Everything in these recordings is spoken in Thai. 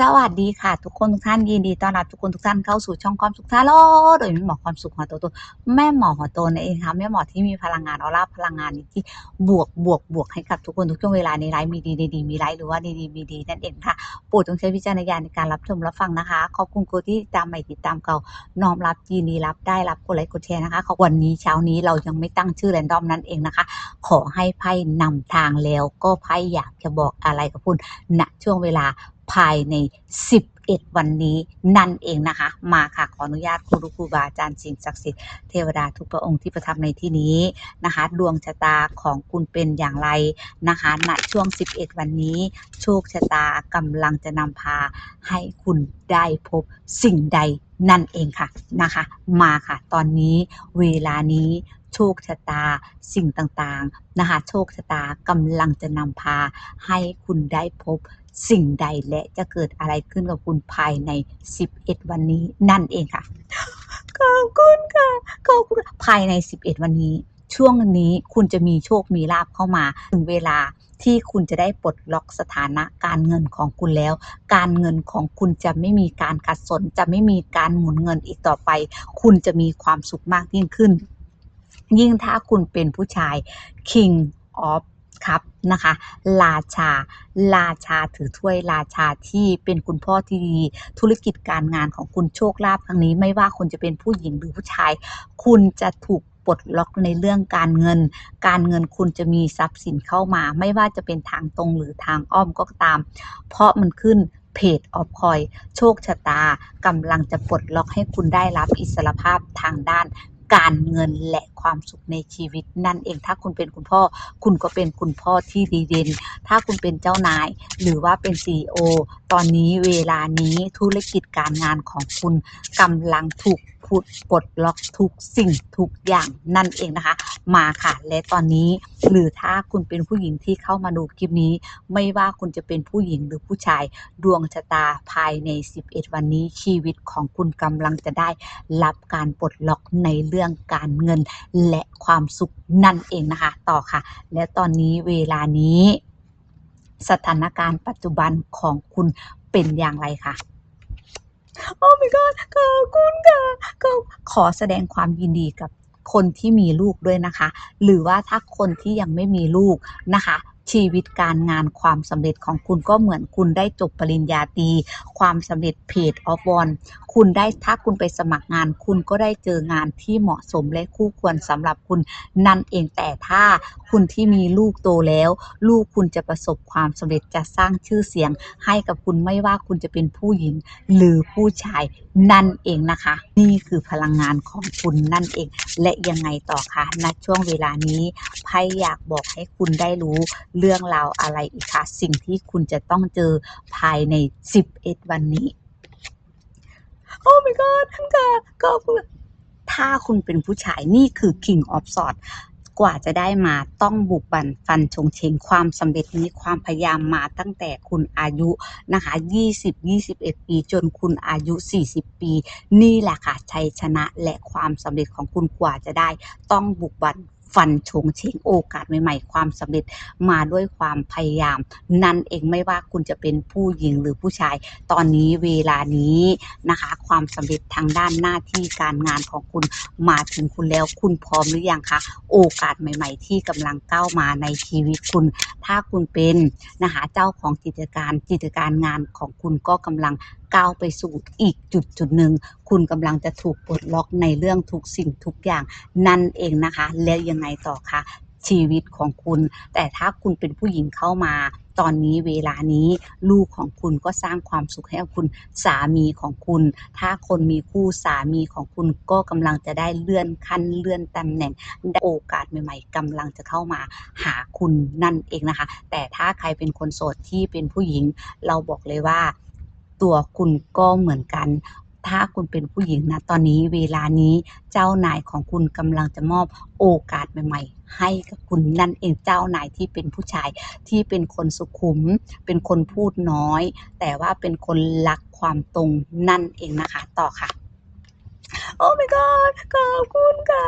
สวัสดีค่ะ ทุกคนทุกท่านยินดีต้อนรับทุกคนทุกท่านเข้าสู่ช่องความสุขท่าโลโดยแม่หมอความสุขหัวโตตัวแม่หมอหัวโตนั่นเองค่ะแม่หมอที่มีพลังงานออร่าพลังงานที่บวกบวกบวกให้กับทุกคนทุกช่วงเวลาในไลฟ์มีดีในดีมีไลฟ์หรือว่าดีดีมีดีนั่นเองค่ะโปรดจงใช้วิจารณญาณในการรับชมรับฟังนะคะขอบคุณคนที่ตามใหม่ติดตามเก่าน้อมรับยินดีรับได้รับกดไลค์กดแชร์นะคะขอวันนี้เช้านี้เรายังไม่ตั้งชื่อแรนดอมนั่นเองนะคะ ขอให้ไพ่นำทางแล้วก็ไพ่อยากจะบอกอะไรกับคุณณช่วงเวลา ภายใน 11 วันนี้นั่นเองนะคะ มาค่ะขออนุญาตครูรุครูบาอาจารย์สิ่งศักดิ์สิทธิ์เทวดาทุกพระองค์ที่ประทับในที่นี้นะคะ ดวงชะตาของคุณเป็นอย่างไรนะคะณช่วง 11 วันนี้ โชคชะตากำลังจะนำพาให้คุณได้พบสิ่งใดนั่นเองค่ะนะคะ มาค่ะ ตอนนี้เวลานี้โชคชะตาสิ่งต่างๆนะคะโชคชะตากำลังจะนำพาให้คุณได้พบ สิ่งใดและจะเกิดอะไรขึ้นกับคุณภายใน 11 วันนี้นั่นเองค่ะ ขอบคุณค่ะ ขอบคุณภายใน 11 วันนี้ ช่วงนี้คุณจะมีโชคมีลาภเข้ามา ถึงเวลาที่คุณจะได้ปลดล็อกสถานะการเงินของคุณแล้ว การเงินของคุณจะไม่มีการขัดสน จะไม่มีการหมุนเงินอีกต่อไป คุณจะมีความสุขมากยิ่งขึ้น ยิ่งถ้าคุณเป็นผู้ชาย King of ครับนะคะราชาราชาถือถ้วยราชาที่เป็นคุณพ่อที่ดี ธุรกิจการงานของคุณโชคลาภครั้งนี้ ไม่ว่าคุณจะเป็นผู้หญิงหรือผู้ชาย คุณจะถูกปลดล็อกในเรื่องการเงิน การเงินคุณจะมีทรัพย์สินเข้ามา ไม่ว่าจะเป็นทางตรงหรือทางอ้อมก็ตาม เพราะมันขึ้นเพจออฟคอย โชคชะตากำลังจะปลดล็อกให้คุณได้รับอิสรภาพทางด้าน การเงินและความสุขในชีวิตนั่นเองถ้าคุณเป็นคุณพ่อ คุณก็เป็นคุณพ่อที่ดีเด่นถ้าคุณเป็นเจ้านาย หรือว่าเป็น c e อตอนนี้เวลานี้ธุรกิจการงานของคุณกำลังถูก พุดปลดล็อกทุกสิ่งทุกอย่างนั่นเองนะคะ มาค่ะ และตอนนี้หรือถ้าคุณเป็นผู้หญิงที่เข้ามาดูคลิปนี้ ไม่ว่าคุณจะเป็นผู้หญิงหรือผู้ชายดวงชะตาภายใน 11 วันนี้ชีวิตของคุณกำลังจะได้รับการปลดล็อกในเรื่องการเงินและความสุขนั่นเองนะคะ ต่อค่ะ และตอนนี้เวลานี้สถานการณ์ปัจจุบันของคุณเป็นอย่างไรคะโอ้ my god ขอบคุณค่ะ ก็ขอแสดงความยินดีกับคนที่มีลูกด้วยนะคะ หรือว่าถ้าคนที่ยังไม่มีลูกนะคะ ชีวิตการงานความสำเร็จของคุณก็เหมือนคุณได้จบปริญญาตรีความสำเร็จเพจออฟวอน คุณได้ถ้าคุณไปสมัครงาน คุณก็ได้เจองานที่เหมาะสมและคู่ควรสำหรับคุณนั่นเองแต่ถ้าคุณที่มีลูกโตแล้ว ลูกคุณจะประสบความสำเร็จจะสร้างชื่อเสียง ให้กับคุณไม่ว่าคุณจะเป็นผู้หญิงหรือผู้ชายนั่นเองนะคะ นี่คือพลังงานของคุณนั่นเอง และยังไงต่อคะณช่วงเวลานี้ไพ่อยากบอกให้คุณได้รู้เรื่องราวอะไรอีกคะสิ่งที่คุณจะต้องเจอภายใน 11 วันนี้ โอ้ my god ค่ะก็ถ้าคุณเป็นผู้ชายนี่คือ king of swords กว่าจะได้มาต้องบุกบันฟันชงเชงความสำเร็จนี้ความพยายามมาตั้งแต่คุณอายุนะคะ 20-21 ปีจนคุณอายุ 40 ปี นี่แหละค่ะชัยชนะและความสำเร็จของคุณกว่าจะได้ ต้องบุกบัน ฟันชงเชงโอกาสใหม่ๆ ความสำเร็จมาด้วยความพยายาม นั่นเองไม่ว่าคุณจะเป็นผู้หญิงหรือผู้ชาย ตอนนี้เวลานี้นะคะ ความสำเร็จทางด้านหน้าที่การงานของคุณมาถึงคุณแล้วคุณพร้อมหรือยังคะโอกาสใหม่ ๆ ที่กำลังก้าวมาในชีวิตคุณ ถ้าคุณเป็นนะคะเจ้าของกิจการกิจการงานของคุณก็กำลังก้าวไปสู่อีกจุดจุดหนึ่งคุณกำลังจะถูกปลดล็อกในเรื่องทุกสิ่งทุกอย่างนั่นเองนะคะ แล้วยังไงต่อคะชีวิตของคุณ แต่ถ้าคุณเป็นผู้หญิงเข้ามา ตอนนี้เวลานี้ลูกของคุณก็สร้างความสุขให้กับคุณสามีของคุณ ถ้าคนมีคู่สามีของคุณก็กำลังจะได้เลื่อนขั้นเลื่อนตำแหน่งโอกาสใหม่ๆกำลังจะเข้ามาหาคุณนั่นเองนะคะ แต่ถ้าใครเป็นคนโสดที่เป็นผู้หญิง เราบอกเลยว่า ตัวคุณก็เหมือนกัน ถ้าคุณเป็นผู้หญิงนะตอนนี้เวลานี้เจ้านายของคุณกำลังจะมอบโอกาสใหม่ ๆ ให้กับคุณนั่นเองเจ้านายที่เป็นผู้ชายที่เป็นคนสุขุม เป็นคนพูดน้อย แต่ว่าเป็นคนรักความตรงนั่นเองนะคะ ต่อค่ะ โอ้ my god ขอบคุณค่ะ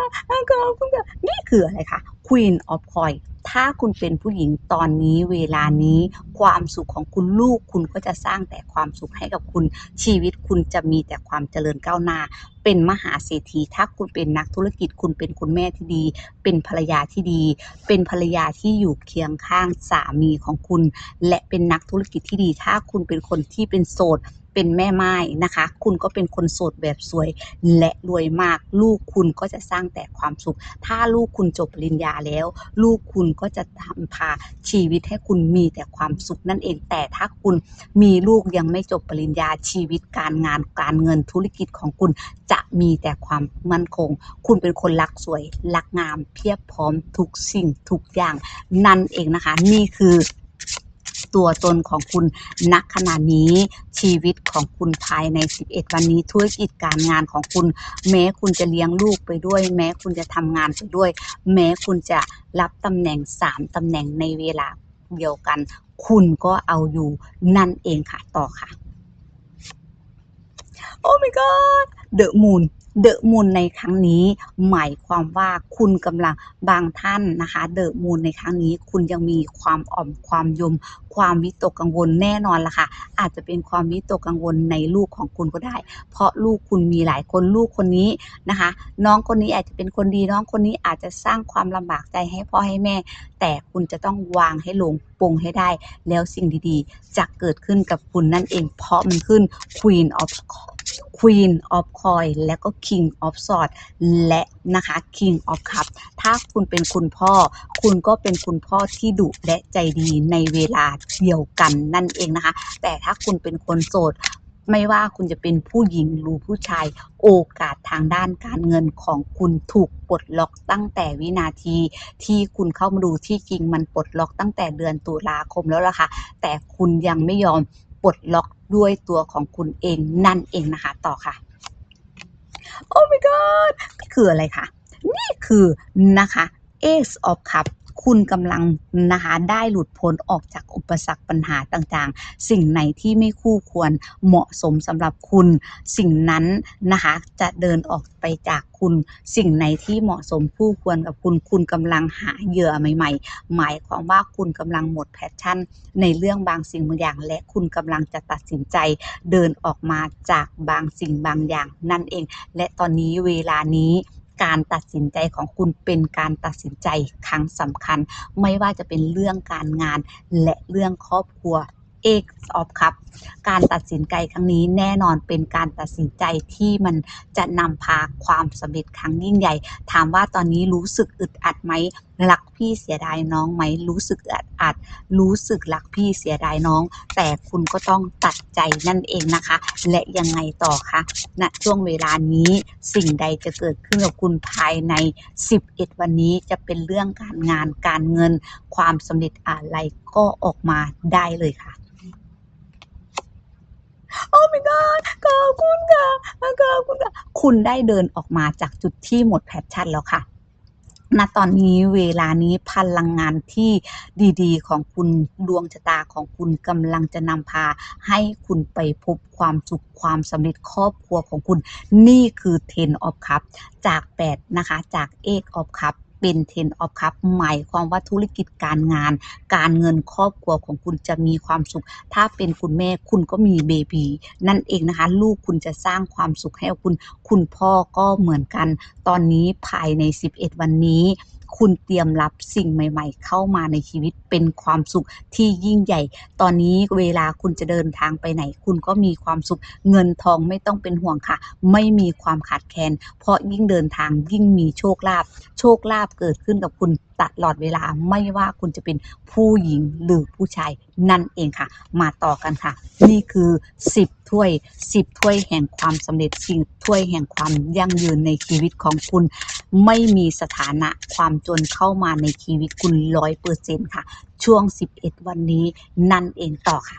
ขอบคุณค่ะ นี่คืออะไรคะ Queen of Coin ถ้าคุณเป็นผู้หญิงตอนนี้เวลานี้ความสุขของคุณลูกคุณก็จะสร้างแต่ความสุขให้กับคุณชีวิตคุณจะมีแต่ความเจริญก้าวหน้า เป็นมหาเศรษฐีถ้าคุณเป็นนักธุรกิจคุณเป็นคุณแม่ที่ดี เป็นภรรยาที่ดี เป็นภรรยาที่อยู่เคียงข้างสามีของคุณ และเป็นนักธุรกิจที่ดี ถ้าคุณเป็นคนที่เป็นโสด เป็นแม่ไม้นะคะ คุณก็เป็นคนโสดแบบสวย และรวยมาก ลูกคุณก็จะสร้างแต่ความสุข ถ้าลูกคุณจบปริญญาแล้ว ลูกคุณก็จะทำพาชีวิตให้คุณมีแต่ความสุขนั่นเอง แต่ถ้าคุณมีลูกยังไม่จบปริญญาชีวิตการงานการเงินธุรกิจของคุณจะมีแต่ความมั่นคง คุณเป็นคนรักสวยรักงาม เพียบพร้อมทุกสิ่งทุกอย่างนั่นเองนะคะ นี่คือ ตัวตนของคุณณขณะนี้ชีวิตของคุณภายใน 11 วันนี้ธุรกิจการงานของคุณ แม้คุณจะเลี้ยงลูกไปด้วย แม้คุณจะทำงานไปด้วย แม้คุณจะรับตำแหน่ง 3ตำแหน่งในเวลาเดียวกัน คุณก็เอาอยู่นั่นเองค่ะต่อค่ะโอ้ my god The Moon The Moon ในครั้งนี้ หมายความว่าคุณกำลังบางท่านนะคะ The Moon ในครั้งนี้ คุณยังมีความอ่อมความยม ความวิตกกังวลแน่นอนล่ะค่ะ อาจจะเป็นความวิตกกังวลในลูกของคุณก็ได้ เพราะลูกคุณมีหลายคนลูกคนนี้นะคะ น้องคนนี้อาจจะเป็นคนดีน้องคนนี้อาจจะสร้างความลำบากใจให้พ่อให้แม่ แต่คุณจะต้องวางให้ลงปลงให้ได้ แล้วสิ่งดีๆ จะเกิดขึ้นกับคุณนั่นเอง เพราะมันขึ้น Queen of Queen of Coin แล้วก็ King of Sword และนะคะ King of Cup ถ้าคุณเป็นคุณพ่อ คุณก็เป็นคุณพ่อที่ดุและใจดีในเวลาเดียวกันนั่นเองนะคะ แต่ถ้าคุณเป็นคนโสดไม่ว่าคุณจะเป็นผู้หญิงหรือผู้ชาย โอกาสทางด้านการเงินของคุณถูกปลดล็อกตั้งแต่วินาที ที่คุณเข้ามาดูที่จริงมันปลดล็อกตั้งแต่เดือนตุลาคมแล้วล่ะค่ะ แต่คุณยังไม่ยอมปลดล็อกด้วยตัวของคุณเองนั่นเองนะคะ ต่อค่ะ โอ้ my god นี่คืออะไรคะนี่คือนะคะ Ace of Cup คุณกำลังนะคะได้หลุดพ้นออกจากอุปสรรคปัญหาต่างๆ สิ่งไหนที่ไม่คู่ควรเหมาะสมสำหรับคุณ สิ่งนั้นนะคะจะเดินออกไปจากคุณ สิ่งไหนที่เหมาะสมคู่ควรกับคุณ คุณกำลังหาเหยื่อใหม่ ๆ หมายความว่าคุณกำลังหมดแพชชั่น ในเรื่องบางสิ่งบางอย่าง และคุณกำลังจะตัดสินใจเดินออกมาจากบางสิ่งบางอย่างนั่นเอง และตอนนี้เวลานี้ การตัดสินใจของคุณเป็นการตัดสินใจครั้งสำคัญ ไม่ว่าจะเป็นเรื่องการงานและเรื่องครอบครัว X of Cup การตัดสินใจครั้งนี้แน่นอนเป็นการตัดสินใจที่มันจะนำพาความสำเร็จครั้งยิ่งใหญ่ ถามว่าตอนนี้รู้สึกอึดอัดไหมรักพี่เสียดายน้องไหมรู้สึกอึดอัด รู้สึกรักพี่เสียดายน้อง แต่คุณก็ต้องตัดใจนั่นเองนะคะ และยังไงต่อคะณช่วงเวลานี้สิ่งใดจะเกิดขึ้นกับคุณภายใน 11 วันนี้จะเป็นเรื่องการงานการเงิน ความสำเร็จอะไรก็ออกมาได้เลยค่ะ โอ้ my god ขอบคุณค่ะขอบคุณค่ะคุณได้เดินออกมาจากจุดที่หมดแพชชั่นแล้วค่ะณตอนนี้เวลานี้พลังงานที่ดีๆ ของคุณดวงชะตาของคุณกำลังจะนำพา ให้คุณไปพบความสุขความสำเร็จครอบครัวของคุณ นี่คือ Ten of Cup จาก 8 นะคะ จาก Eight of Cup เป็น Ten of Cup หมายความว่าธุรกิจการงาน การเงินครอบครัวของคุณจะมีความสุข ถ้าเป็นคุณแม่คุณก็มีเบบีนั่นเองนะคะ ลูกคุณจะสร้างความสุขให้คุณ คุณพ่อก็เหมือนกัน ตอนนี้ภายใน 11 วันนี้ คุณเตรียมรับสิ่งใหม่ ๆ เข้ามาในชีวิตเป็นความสุขที่ยิ่งใหญ่ ตอนนี้เวลาคุณจะเดินทางไปไหน คุณก็มีความสุขเงินทองไม่ต้องเป็นห่วงค่ะ ไม่มีความขาดแคลนเพราะยิ่งเดินทางยิ่งมีโชคลาภโชคลาภเกิดขึ้นกับคุณ ตลอดเวลาไม่ว่าคุณจะเป็นผู้หญิงหรือผู้ชายนั่นเองค่ะ มาต่อกันค่ะ นี่คือ 10 ถ้วย 10 ถ้วยแห่งความสำเร็จสิ่งถ้วยแห่งความยั่งยืนในชีวิตของคุณ ไม่มีสถานะความจนเข้ามาในชีวิตคุณร้อยเปอร์เซ็นค่ะ ช่วง 11 วันนี้นั่นเองต่อค่ะ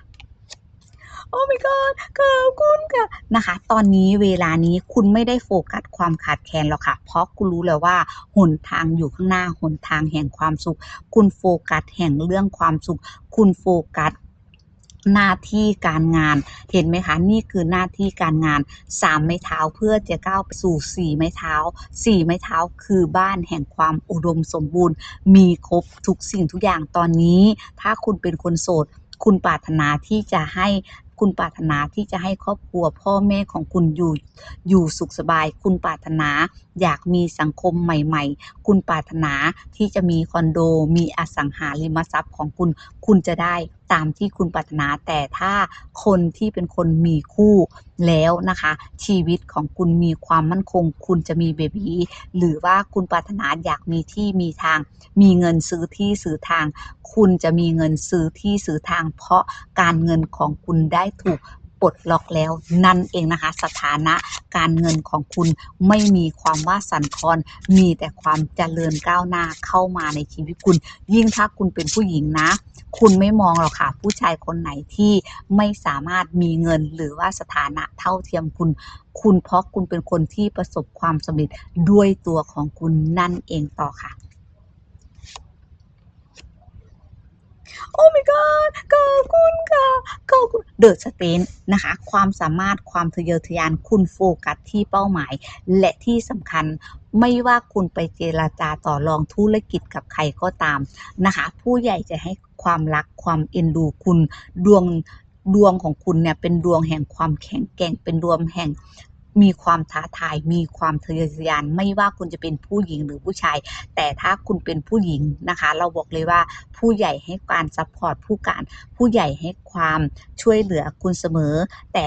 โอ้ my god ขอบคุณค่ะนะคะ ตอนนี้เวลานี้คุณไม่ได้โฟกัสความขาดแคลนหรอกค่ะ เพราะคุณรู้แล้วว่าหนทางอยู่ข้างหน้าหนทางแห่งความสุข คุณโฟกัสแห่งเรื่องความสุข คุณโฟกัสหน้าที่การงาน เห็นไหมคะ นี่คือหน้าที่การงานสามไม้เท้าเพื่อจะก้าวไปสู่สี่ไม้เท้าสี่ไม้เท้าคือบ้านแห่งความอุดมสมบูรณ์ มีครบทุกสิ่งทุกอย่างตอนนี้ ถ้าคุณเป็นคนโสด คุณปรารถนาที่จะให้ คุณปรารถนาที่จะให้ครอบครัวพ่อแม่ของคุณอยู่อยู่สุขสบาย คุณปรารถนาอยากมีสังคมใหม่ ๆ คุณปรารถนาที่จะมีคอนโด มีอสังหาริมทรัพย์ของคุณ คุณจะได้ ตามที่คุณปรารถนา แต่ถ้าคนที่เป็นคนมีคู่แล้วนะคะ ชีวิตของคุณมีความมั่นคง คุณจะมีเบบีหรือว่าคุณปรารถนาอยากมีที่มีทาง มีเงินซื้อที่ซื้อทาง คุณจะมีเงินซื้อที่ซื้อทาง เพราะการเงินของคุณได้ถูก ปลดล็อกแล้วนั่นเองนะคะ สถานะการเงินของคุณไม่มีความว่าสั่นคลอน มีแต่ความเจริญก้าวหน้าเข้ามาในชีวิตคุณ ยิ่งถ้าคุณเป็นผู้หญิงนะ คุณไม่มองหรอกค่ะ ผู้ชายคนไหนที่ไม่สามารถมีเงินหรือว่าสถานะเท่าเทียมคุณคุณเพราะคุณเป็นคนที่ประสบความสำเร็จด้วยตัวของคุณนั่นเองต่อค่ะ โอ้ my god ขอบคุณค่ะขอบคุณเดอะสเตนนะคะ ความสามารถความทะเยอทะยานคุณโฟกัสที่เป้าหมาย และที่สำคัญไม่ว่าคุณไปเจราจาต่อรองธุรกิจกับใครก็ตามนะคะ ผู้ใหญ่จะให้ความรักความเอ็นดูคุณดวงดวงของคุณเนี่ยเป็นดวงแห่งความแข็งแกร่งเป็นดวงแห่ง มีความท้าทาย มีความทะเยอทะยาน ไม่ว่าคุณจะเป็นผู้หญิงหรือผู้ชาย แต่ถ้าคุณเป็นผู้หญิงนะคะ เราบอกเลยว่าผู้ใหญ่ให้การซัพพอร์ตผู้การ ผู้ใหญ่ให้ความช่วยเหลือคุณเสมอ แต่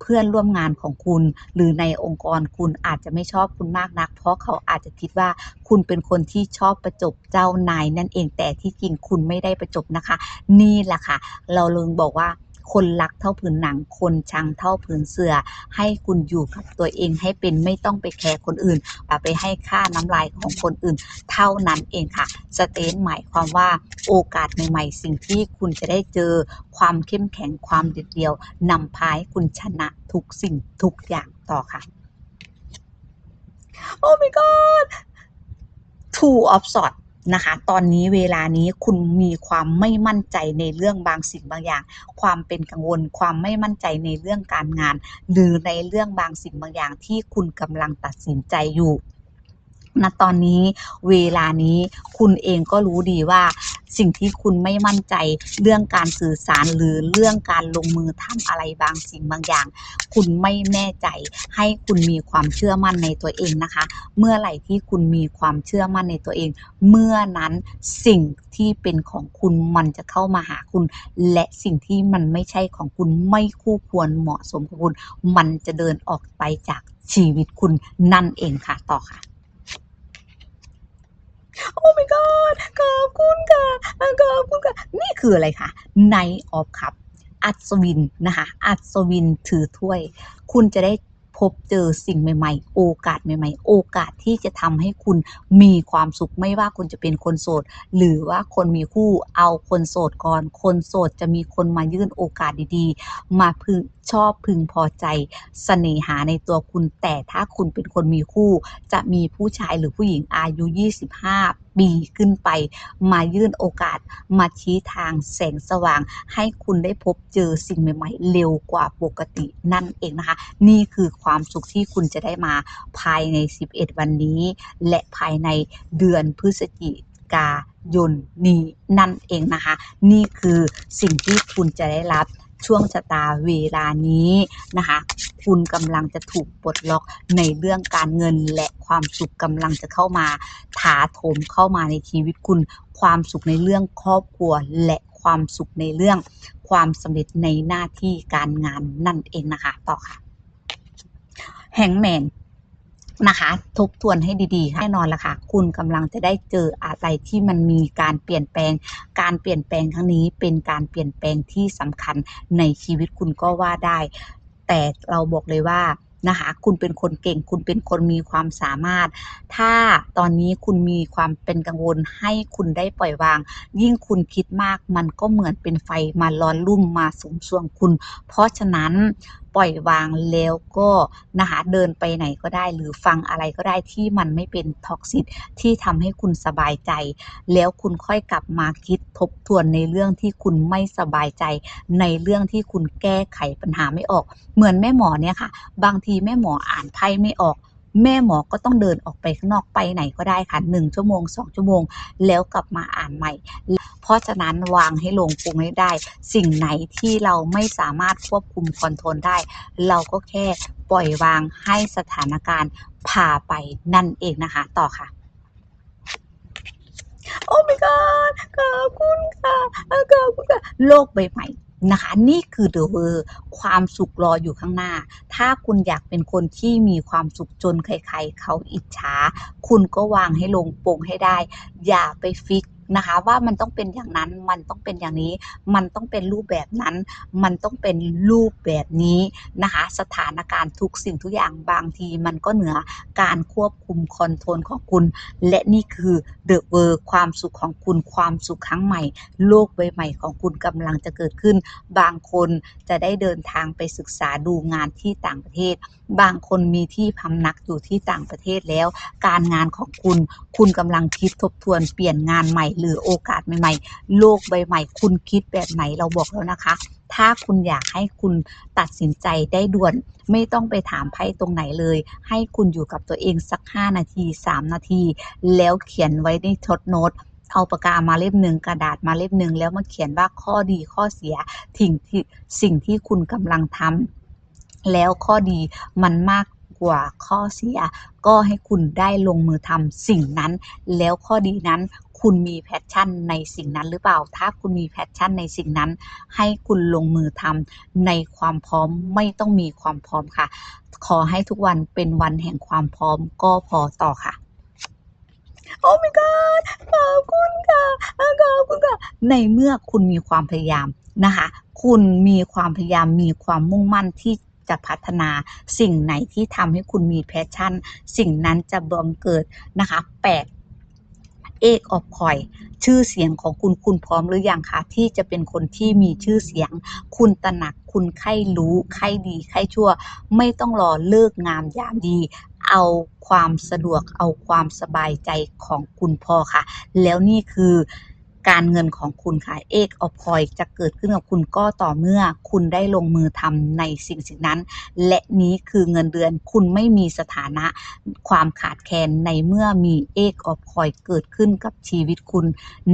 เพื่อนร่วมงานของคุณ หรือในองค์กรคุณอาจจะไม่ชอบคุณมากนัก เพราะเขาอาจจะคิดว่าคุณเป็นคนที่ชอบประจบเจ้านายนั่นเองแต่ที่จริงคุณไม่ได้ประจบนะคะ นี่แหละค่ะ เราเลิงบอกว่า คนรักเท่าผืนหนัง คนชังเท่าผืนเสือ ให้คุณอยู่กับตัวเองให้เป็นไม่ต้องไปแคร์คนอื่นอไปให้ค่าน้ำลายของคนอื่น เท่านั้นเองค่ะสเตนหมายความว่าโอกาสใหม่ๆ สิ่งที่คุณจะได้เจอความเข้มแข็งความเด็ดเดี่ยวนำพาให้คุณชนะทุกสิ่งทุกอย่างต่อค่ะ โอ้ my god two of swords นะคะ ตอนนี้เวลานี้คุณมีความไม่มั่นใจในเรื่องบางสิ่งบางอย่าง ความเป็นกังวล ความไม่มั่นใจในเรื่องการงาน หรือในเรื่องบางสิ่งบางอย่างที่คุณกำลังตัดสินใจอยู่ ณตอนนี้เวลานี้คุณเองก็รู้ดีว่าสิ่งที่คุณไม่มั่นใจเรื่องการสื่อสารหรือเรื่องการลงมือทำอะไรบางสิ่งบางอย่าง คุณไม่แน่ใจให้คุณมีความเชื่อมั่นในตัวเองนะคะ เมื่อไหร่ที่คุณมีความเชื่อมั่นในตัวเอง เมื่อนั้นสิ่งที่เป็นของคุณมันจะเข้ามาหาคุณ และสิ่งที่มันไม่ใช่ของคุณไม่คู่ควรเหมาะสมกับคุณ มันจะเดินออกไปจากชีวิตคุณนั่นเองค่ะต่อค่ะ god ขอบคุณค่ะขอบคุณค่ะ นี่คืออะไรคะ Night of Cup อัศวินนะคะ อัศวินถือถ้วย คุณจะได้พบเจอสิ่งใหม่ ๆ โอกาสใหม่ ๆ โอกาสที่จะทำให้คุณมีความสุขไม่ว่าคุณจะเป็นคนโสด หรือว่าคนมีคู่เอาคนโสดก่อน คนโสดจะมีคนมายื่นโอกาสดีๆ มาพึง ชอบพึงพอใจเสน่หาในตัวคุณ แต่ถ้าคุณเป็นคนมีคู่ จะมีผู้ชายหรือผู้หญิงอายุ 25 ปีขึ้นไป มายื่นโอกาสมาชี้ทางแสงสว่าง ให้คุณได้พบเจอสิ่งใหม่ๆ เร็วกว่าปกตินั่นเองนะคะ นี่คือความสุขที่คุณจะได้มาภายใน 11 วันนี้ และภายในเดือนพฤศจิกายนนี้นั่นเองนะคะ นี่คือสิ่งที่คุณจะได้รับ ช่วงชะตาเวลานี้นะคะ คุณกำลังจะถูกปลดล็อกในเรื่องการเงินและความสุขกำลังจะเข้ามา ถาโถมเข้ามาในชีวิตคุณ ความสุขในเรื่องครอบครัวและความสุขในเรื่องความสำเร็จในหน้าที่การงานนั่นเองนะคะ ต่อค่ะแฮงแมน นะคะทบทวนให้ดีๆค่ะแน่นอนละค่ะ คุณกำลังจะได้เจออะไรที่มันมีการเปลี่ยนแปลง การเปลี่ยนแปลงครั้งนี้เป็นการเปลี่ยนแปลงที่สำคัญในชีวิตคุณก็ว่าได้ แต่เราบอกเลยว่านะคะคุณเป็นคนเก่งคุณเป็นคนมีความสามารถ ถ้าตอนนี้คุณมีความเป็นกังวลให้คุณได้ปล่อยวาง ยิ่งคุณคิดมากมันก็เหมือนเป็นไฟมาร้อนรุ่มมาสุมสวงคุณ เพราะฉะนั้น ปล่อยวางแล้วก็นะคะเดินไปไหนก็ได้ หรือฟังอะไรก็ได้ที่มันไม่เป็นท็อกซิตที่ทำให้คุณสบายใจ แล้วคุณค่อยกลับมาคิดทบทวนในเรื่องที่คุณไม่สบายใจ ในเรื่องที่คุณแก้ไขปัญหาไม่ออก เหมือนแม่หมอเนี่ยค่ะ บางทีแม่หมออ่านไพ่ไม่ออก แม่หมอก็ต้องเดินออกไปข้างนอกไปไหนก็ได้ค่ะหนึ่งชั่วโมงสองชั่วโมง แล้วกลับมาอ่านใหม่ เพราะฉะนั้นวางให้ลงปรุงให้ได้ สิ่งไหนที่เราไม่สามารถควบคุมคอนโทรลได้ เราก็แค่ปล่อยวางให้สถานการณ์พาไปนั่นเองนะคะ ต่อค่ะโอ้ my god ขอบคุณค่ะขอบคุณค่ะ โลกใบใหม่ นะคะนี่คือเดอะเวอร์ความสุขรออยู่ข้างหน้า ถ้าคุณอยากเป็นคนที่มีความสุขจนใครๆเขาอิจฉา คุณก็วางให้ลงปงให้ได้ อย่าไปฟิก นะคะ ว่ามันต้องเป็นอย่างนั้นมันต้องเป็นอย่างนี้ มันต้องเป็นรูปแบบนั้น มันต้องเป็นรูปแบบนี้นะคะ สถานการณ์ทุกสิ่งทุกอย่างบางทีมันก็เหนือการควบคุมคอนโทรลของคุณ และนี่คือ The World ความสุขของคุณความสุขครั้งใหม่ โลกใบใหม่ของคุณกำลังจะเกิดขึ้น บางคนจะได้เดินทางไปศึกษาดูงานที่ต่างประเทศ บางคนมีที่พำนักอยู่ที่ต่างประเทศแล้ว การงานของคุณ คุณกำลังคิดทบทวนเปลี่ยนงานใหม่หรือโอกาสใหม่ ๆ โลกใบใหม่ คุณคิดแบบไหนเราบอกแล้วนะคะ ถ้าคุณอยากให้คุณตัดสินใจได้ด่วน ไม่ต้องไปถามไพ่ตรงไหนเลย ให้คุณอยู่กับตัวเองสัก 5 นาที 3 นาที แล้วเขียนไว้ในทดโน้ตเอาปากกามาเล่มหนึ่งกระดาษมาเล่มหนึ่งแล้วมาเขียนว่าข้อดีข้อเสียสิ่งที่สิ่งที่คุณกำลังทำแล้วข้อดีมันมากกว่าข้อเสีย ก็ให้คุณได้ลงมือทำสิ่งนั้น แล้วข้อดีนั้น คุณมีแพชชั่นในสิ่งนั้นหรือเปล่า ถ้าคุณมีแพชชั่นในสิ่งนั้น ให้คุณลงมือทำในความพร้อมไม่ต้องมีความพร้อมค่ะ ขอให้ทุกวันเป็นวันแห่งความพร้อมก็พอต่อค่ะโอ้ my god ขอบคุณค่ะขอบคุณค่ะ ในเมื่อคุณมีความพยายามนะคะ คุณมีความพยายามมีความมุ่งมั่นที่จะพัฒนาสิ่งไหนที่ทำให้คุณมีแพชชั่น สิ่งนั้นจะบังเกิดนะคะแปด เอกออฟคอย ชื่อเสียงของคุณคุณพร้อมหรือยังคะที่จะเป็นคนที่มีชื่อเสียง คุณตระหนักคุณไข้รู้ไข้ดีไข้ชั่ว ไม่ต้องรอเลิกงามยามดี เอาความสะดวกเอาความสบายใจของคุณพอค่ะ แล้วนี่คือ การเงินของคุณค่ะเอกออฟคอยจะเกิดขึ้นกับคุณก็ต่อเมื่อคุณได้ลงมือทำในสิ่งสิ่งนั้น และนี้คือเงินเดือนคุณไม่มีสถานะความขาดแคลนในเมื่อมีเอกออฟคอยเกิดขึ้นกับชีวิตคุณ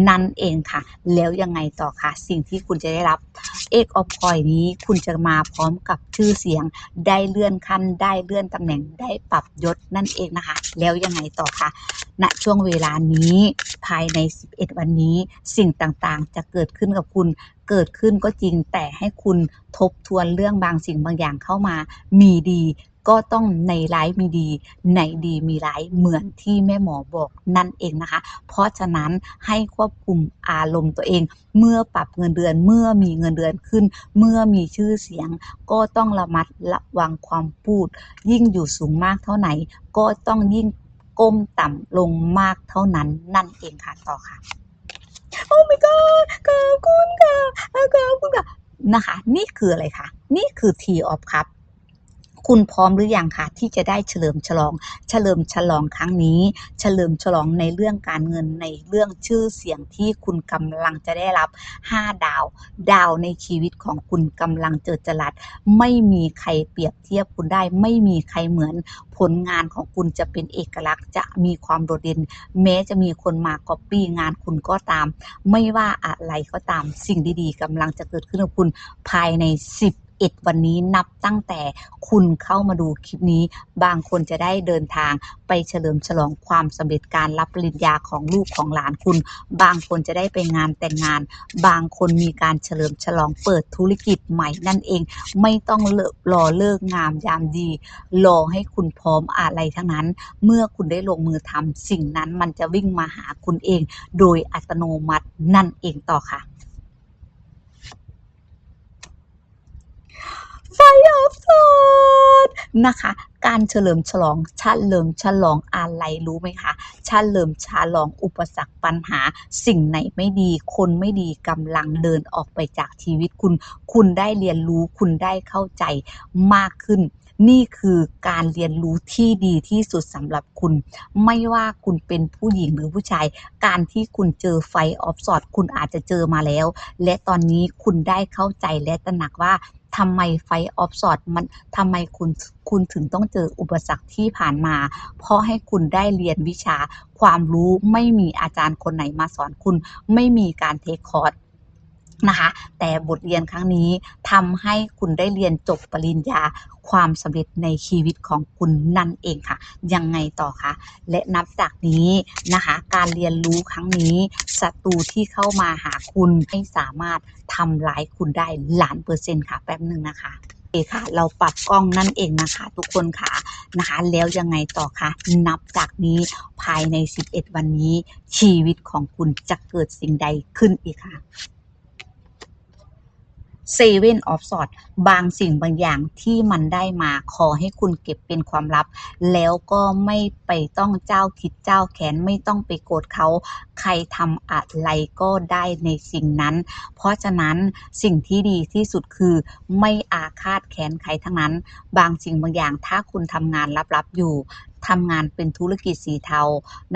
นั่นเองค่ะ แล้วยังไงต่อคะสิ่งที่คุณจะได้รับเอกออฟคอยนี้คุณจะมาพร้อมกับชื่อเสียงได้เลื่อนขั้นได้เลื่อนตำแหน่งได้ปรับยศนั่นเองนะคะ แล้วยังไงต่อคะณช่วงเวลานี้ภายใน 11 วันนี้สิ่งต่างๆ จะเกิดขึ้นกับคุณ เกิดขึ้นก็จริงแต่ให้คุณทบทวนเรื่องบางสิ่งบางอย่างเข้ามา มีดีก็ต้องในร้ายมีดี ในดีมีร้ายเหมือนที่แม่หมอบอกนั่นเองนะคะ เพราะฉะนั้นให้ควบคุมอารมณ์ตัวเอง เมื่อปรับเงินเดือนเมื่อมีเงินเดือนขึ้น เมื่อมีชื่อเสียง ก็ต้องระมัดระวังความพูด ยิ่งอยู่สูงมากเท่าไหน ก็ต้องยิ่งก้มต่ำลงมากเท่านั้นนั่นเองค่ะต่อค่ะ โอ้ my god ขอบคุณค่ะขอบคุณค่ะนะคะ นี่คืออะไรคะ นี่คือ T of Cup คุณพร้อมหรือยังคะที่จะได้เฉลิมฉลอง เฉลิมฉลองครั้งนี้ เฉลิมฉลองในเรื่องการเงินในเรื่องชื่อเสียงที่คุณกำลังจะได้รับ 5 ดาว ดาวในชีวิตของคุณกำลังเจิดจรัสไม่มีใครเปรียบเทียบคุณได้ ไม่มีใครเหมือนผลงานของคุณจะเป็นเอกลักษณ์จะมีความโดดเด่นแม้จะมีคนมาก๊อปปี้งานคุณก็ตาม ไม่ว่าอะไรก็ตามสิ่งดีๆกำลังจะเกิดขึ้นกับคุณภายใน 10 11 วันนี้นับตั้งแต่คุณเข้ามาดูคลิปนี้ บางคนจะได้เดินทางไปเฉลิมฉลองความสำเร็จการรับปริญญาของลูกของหลานคุณ บางคนจะได้ไปงานแต่งงาน บางคนมีการเฉลิมฉลองเปิดธุรกิจใหม่นั่นเอง ไม่ต้องเลิกรอเลิกงามยามดี รอให้คุณพร้อมอะไรทั้งนั้น เมื่อคุณได้ลงมือทำสิ่งนั้นมันจะวิ่งมาหาคุณเอง โดยอัตโนมัตินั่นเองต่อค่ะ ไฟออฟสดนะคะ การเฉลิมฉลองเฉลิมฉลองอะไรรู้ไหมคะชาเลิมชาลองอุปสรรคปัญหา สิ่งไหนไม่ดี คนไม่ดีกำลังเดินออกไปจากชีวิตคุณ คุณได้เรียนรู้คุณได้เข้าใจมากขึ้นนี่คือการเรียนรู้ที่ดีที่สุดสำหรับคุณ ไม่ว่าคุณเป็นผู้หญิงหรือผู้ชาย การที่คุณเจอไฟออฟสอดคุณอาจจะเจอมาแล้ว และตอนนี้คุณได้เข้าใจและตระหนักว่า ทำไมไฟออฟสอดมันทำไมคุณคุณถึงต้องเจออุปสรรคที่ผ่านมา เพราะให้คุณได้เรียนวิชาความรู้ไม่มีอาจารย์คนไหนมาสอนคุณ ไม่มีการเทคคอร์ส นะคะ แต่บทเรียนครั้งนี้ทำให้คุณได้เรียนจบปริญญาความสำเร็จในชีวิตของคุณนั่นเองค่ะ ยังไงต่อคะและนับจากนี้นะคะ การเรียนรู้ครั้งนี้ศัตรูที่เข้ามาหาคุณไม่สามารถทำร้ายคุณได้ล้านเปอร์เซ็นต์ค่ะแป๊บหนึ่งนะคะโอเคค่ะเราปรับกล้องนั่นเองนะคะ ทุกคนค่ะนะคะ แล้วยังไงต่อคะนับจากนี้ภายใน 11 วันนี้ชีวิตของคุณจะเกิดสิ่งใดขึ้นอีกค่ะ เซเว่นออฟสอดบางสิ่งบางอย่างที่มันได้มาขอให้คุณเก็บเป็นความลับ แล้วก็ไม่ไปต้องเจ้าคิดเจ้าแค้นไม่ต้องไปโกรธเขาใครทำอะไรก็ได้ในสิ่งนั้น เพราะฉะนั้นสิ่งที่ดีที่สุดคือไม่อาฆาตแค้นใครทั้งนั้น บางสิ่งบางอย่างถ้าคุณทำงานลับๆอยู่ ทำงานเป็นธุรกิจสีเทา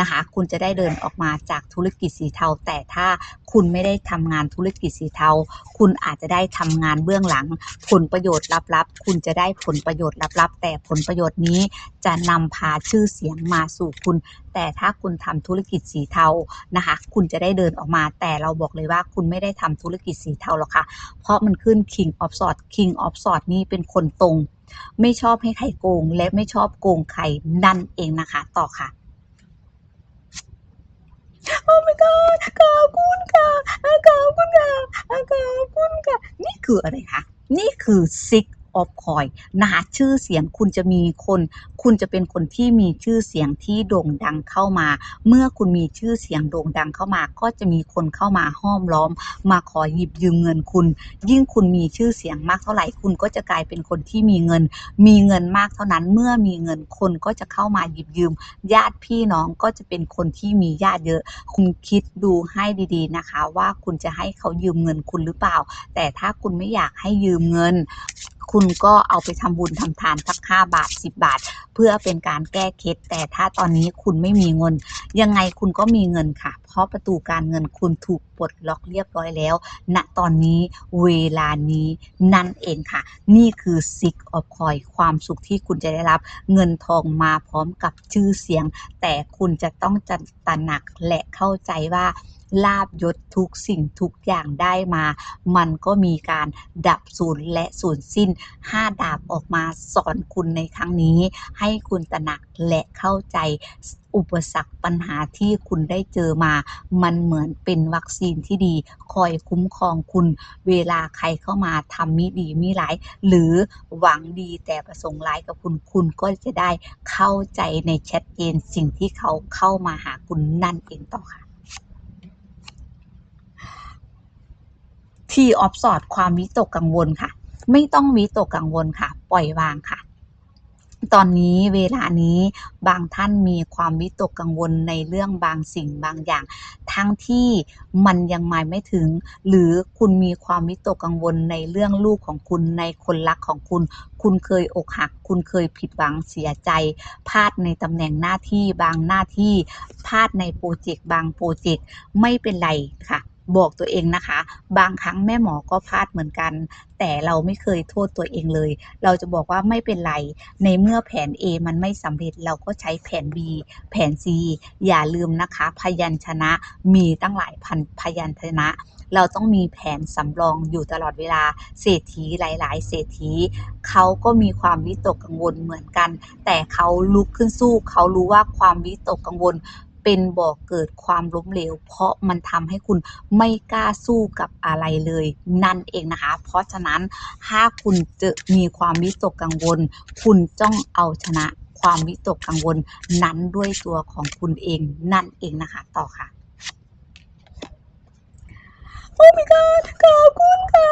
นะคะ คุณจะได้เดินออกมาจากธุรกิจสีเทา แต่ถ้าคุณไม่ได้ทำงานธุรกิจสีเทา คุณอาจจะได้ทำงานเบื้องหลัง ผลประโยชน์ลับๆ คุณจะได้ผลประโยชน์ลับๆ แต่ผลประโยชน์นี้จะนำพาชื่อเสียงมาสู่คุณ แต่ถ้าคุณทำธุรกิจสีเทานะคะ คุณจะได้เดินออกมา แต่เราบอกเลยว่าคุณไม่ได้ทำธุรกิจสีเทาหรอกค่ะ เพราะมันขึ้น King of Swords King of Swords นี่เป็นคนตรง ไม่ชอบให้ใครโกง และไม่ชอบโกงใครนั่นเองนะคะ ต่อค่ะโอ้ my god ขอบคุณค่ะขอบคุณค่ะขอบคุณค่ะ นี่คืออะไรคะ นี่คือ six of coin นะคะชื่อเสียงคุณจะมีคน คุณจะเป็นคนที่มีชื่อเสียงที่โด่งดังเข้ามา เมื่อคุณมีชื่อเสียงโด่งดังเข้ามา ก็จะมีคนเข้ามาห้อมล้อม มาขอหยิบยืมเงินคุณ ยิ่งคุณมีชื่อเสียงมากเท่าไหร่คุณก็จะกลายเป็นคนที่มีเงิน มีเงินมากเท่านั้น เมื่อมีเงินคนก็จะเข้ามาหยิบยืม ญาติพี่น้องก็จะเป็นคนที่มีญาติเยอะ คุณคิดดูให้ดีๆนะคะ ว่าคุณจะให้เขายืมเงินคุณหรือเปล่า แต่ถ้าคุณไม่อยากให้ยืมเงิน คุณก็เอาไปทำบุญทำทานสักห้าบาทสิบบาท เพื่อเป็นการแก้เคล็ดแต่ถ้าตอนนี้คุณไม่มีเงิน ยังไงคุณก็มีเงินค่ะ เพราะประตูการเงินคุณถูกปลดล็อกเรียบร้อยแล้วณตอนนี้เวลานี้นั่นเองค่ะ นี่คือ Six of Coin ความสุขที่คุณจะได้รับ เงินทองมาพร้อมกับชื่อเสียง แต่คุณจะต้องจัดตระหนักและเข้าใจว่า ลาบยศทุกสิ่งทุกอย่างได้มา มันก็มีการดับสูญและสูญสิ้นห้าดาบออกมาสอนคุณในครั้งนี้ ให้คุณตระหนักและเข้าใจอุปสรรคปัญหาที่คุณได้เจอมา มันเหมือนเป็นวัคซีนที่ดี คอยคุ้มครองคุณ เวลาใครเข้ามาทำมิดีมิร้าย หรือหวังดีแต่ประสงค์ร้ายกับคุณ คุณก็จะได้เข้าใจในชัดเจนสิ่งที่เขาเข้ามาหาคุณนั่นเองต่อค่ะ ที่ออฟสอดความวิตกกังวลค่ะ ไม่ต้องวิตกกังวลค่ะ ปล่อยวางค่ะ ตอนนี้เวลานี้บางท่านมีความวิตกกังวลในเรื่องบางสิ่งบางอย่าง ทั้งที่มันยังมาไม่ถึง หรือคุณมีความวิตกกังวลในเรื่องลูกของคุณในคนรักของคุณ คุณเคยอกหัก คุณเคยผิดหวังเสียใจพลาดในตำแหน่งหน้าที่บางหน้าที่พลาดในโปรเจกต์บางโปรเจกต์ไม่เป็นไรค่ะ บอกตัวเองนะคะ บางครั้งแม่หมอก็พลาดเหมือนกัน แต่เราไม่เคยโทษตัวเองเลย เราจะบอกว่าไม่เป็นไร ในเมื่อแผน A มันไม่สำเร็จเราก็ใช้แผน B แผน C อย่าลืมนะคะ พยัญชนะมีตั้งหลายพันพยัญชนะ เราต้องมีแผนสำรองอยู่ตลอดเวลาเศรษฐีหลาย ๆ เศรษฐีเขาก็มีความวิตกกังวลเหมือนกัน แต่เขาลุกขึ้นสู้เขารู้ว่าความวิตกกังวล เป็นบ่อกเกิดความล้มเหลว เพราะมันทำให้คุณไม่กล้าสู้กับอะไรเลย นั่นเองนะคะ เพราะฉะนั้นถ้าคุณจะมีความวิตกกังวล คุณต้องเอาชนะความวิตกกังวลนั้นด้วยตัวของคุณเองนั่นเองนะคะ ต่อค่ะโอ้ my god ขอบคุณค่ะ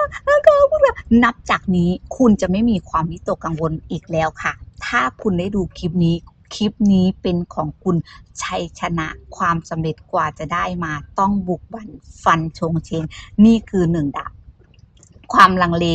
ขอบคุณค่ะนับจากนี้คุณจะไม่มีความวิตกกังวลอีกแล้วค่ะ ถ้าคุณได้ดูคลิปนี้ คลิปนี้เป็นของคุณชัยชนะความสำเร็จกว่าจะได้มาต้องบุกบันฟันชงเชง นี่คือหนึ่งดาบ ความลังเล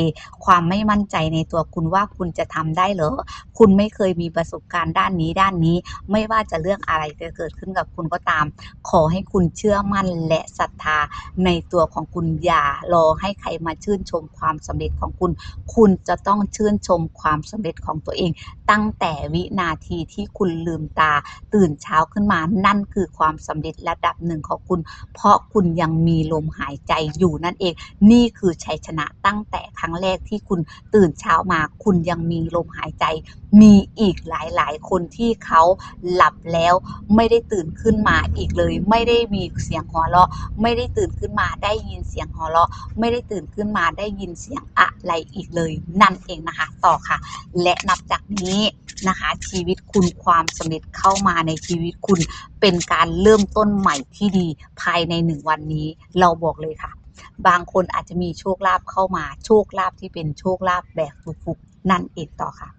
ความไม่มั่นใจในตัวคุณว่าคุณจะทำได้เหรอ คุณไม่เคยมีประสบการณ์ด้านนี้ด้านนี้ ไม่ว่าจะเรื่องอะไรจะเกิดขึ้นกับคุณก็ตาม ขอให้คุณเชื่อมั่นและศรัทธาในตัวของคุณอย่ารอให้ใครมาชื่นชมความสำเร็จของคุณ คุณจะต้องชื่นชมความสำเร็จของตัวเอง ตั้งแต่วินาทีที่คุณลืมตา ตื่นเช้าขึ้นมา นั่นคือความสำเร็จระดับหนึ่งของคุณ เพราะคุณยังมีลมหายใจอยู่นั่นเอง นี่คือชัยชนะตั้งแต่ครั้งแรกที่คุณตื่นเช้ามา คุณยังมีลมหายใจ มีอีกหลายๆ คนที่เขาหลับแล้วไม่ได้ตื่นขึ้นมาอีกเลย ไม่ได้มีเสียงหัวเราะ ไม่ได้ตื่นขึ้นมาได้ยินเสียงหัวเราะ ไม่ได้ตื่นขึ้นมาได้ยินเสียงอะไรอีกเลย นั่นเองนะคะ ต่อค่ะ และนับจากนี้นะคะ ชีวิตคุณความสำเร็จเข้ามาในชีวิตคุณเป็นการเริ่มต้นใหม่ที่ดีภายในหนึ่งวันนี้ เราบอกเลยค่ะ บางคนอาจจะมีโชคลาภเข้ามา โชคลาภที่เป็นโชคลาภแบบฟุกๆนั่นเองต่อค่ะ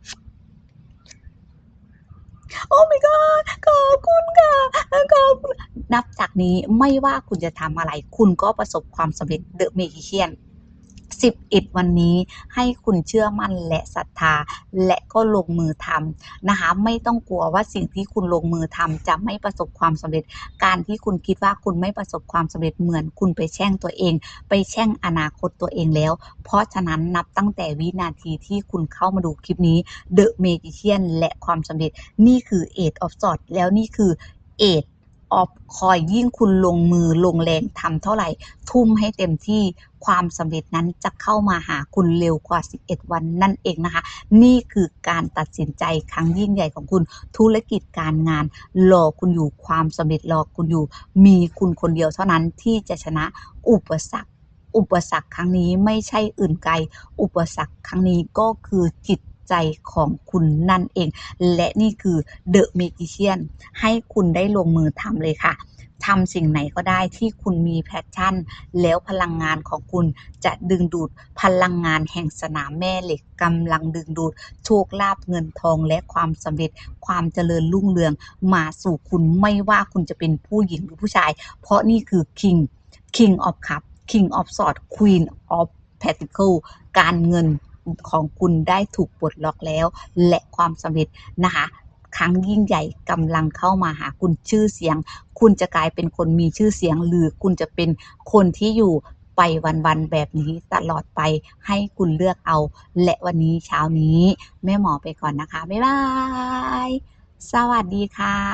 โอ้ my god ขอบคุณค่ะขอบคุณนับจากนี้ไม่ว่าคุณจะทำอะไร คุณก็ประสบความสำเร็จเดอะเมกิเชียน 11 วันนี้ให้คุณเชื่อมั่นและศรัทธา และก็ลงมือทำนะคะ ไม่ต้องกลัวว่าสิ่งที่คุณลงมือทำจะไม่ประสบความสำเร็จ การที่คุณคิดว่าคุณไม่ประสบความสำเร็จเหมือนคุณไปแช่งตัวเอง ไปแช่งอนาคตตัวเองแล้ว เพราะฉะนั้นนับตั้งแต่วินาทีที่คุณเข้ามาดูคลิปนี้ The Magician และความสำเร็จนี่คือ Eight of Swords แล้วนี่คือ Eight of Coin ยิ่งคุณลงมือลงแรงทำเท่าไหร่ ทุ่มให้เต็มที่ความสำเร็จนั้นจะเข้ามาหาคุณเร็วกว่า 11 วันนั่นเองนะคะ นี่คือการตัดสินใจครั้งยิ่งใหญ่ของคุณธุรกิจการงานรอคุณอยู่ความสำเร็จรอคุณอยู่ มีคุณคนเดียวเท่านั้นที่จะชนะอุปสรรคอุปสรรคครั้งนี้ไม่ใช่อื่นไกล อุปสรรคครั้งนี้ก็คือจิต ใจของคุณนั่นเอง และนี่คือ The Magician ให้คุณได้ลงมือทำเลยค่ะทำสิ่งไหนก็ได้ที่คุณมีแพชชั่น แล้วพลังงานของคุณจะดึงดูดพลังงานแห่งสนามแม่เหล็กกำลังดึงดูดโชคลาภเงินทองและความสำเร็จความเจริญรุ่งเรืองมาสู่คุณไม่ว่าคุณจะเป็นผู้หญิงหรือผู้ชาย เพราะนี่คือ King King of Cup King of Sword Queen of Pentacle การเงิน ของคุณได้ถูกปลดล็อกแล้ว และความสำเร็จนะคะครั้งยิ่งใหญ่กำลังเข้ามาหาคุณชื่อเสียง คุณจะกลายเป็นคนมีชื่อเสียง หรือคุณจะเป็นคนที่อยู่ไปวันๆแบบนี้ตลอดไปให้คุณเลือกเอา และวันนี้เช้านี้แม่หมอไปก่อนนะคะ บ๊ายบาย สวัสดีค่ะ